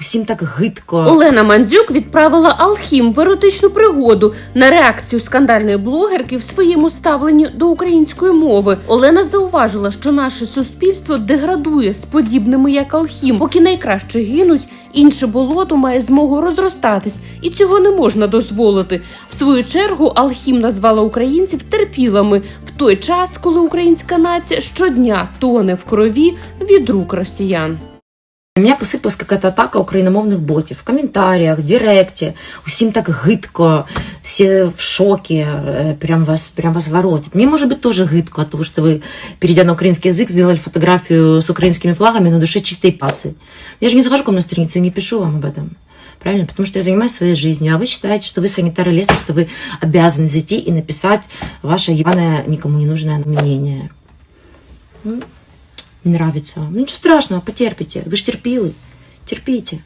усім так гидко. Олена Мандзюк відправила Алхім в еротичну пригоду на реакцію скандальної блогерки в своєму ставленні до української мови. Олена зауважила, що наше суспільство деградує з подібними як Алхім, поки найкраще гинуть. Інше болото має змогу розростатись, і цього не можна дозволити. В свою чергу Алхім назвала українців терпілами в той час, коли українська нація щодня тоне в крові від рук росіян. У меня посипалась какая-то атака україномовних ботів в коментарях, в директі. Усім так гидко, всі в шокі, е, прям вас, прям вас воротит. Мне может быть тоже гидко от того, что вы, перейдя на украинский язык, сделали фотографию с украинскими флагами на душе чистые пасы. Я же не захожу к вам на страницу и не пишу вам об этом. Правильно? Потому что я занимаюсь своей жизнью, а вы считаете, что вы санитары леса, что вы обязаны зайти и написать ваше ебаное, никому не нужное мнение. не нравится ничего страшного, потерпите. Вы же терпилы. Терпите.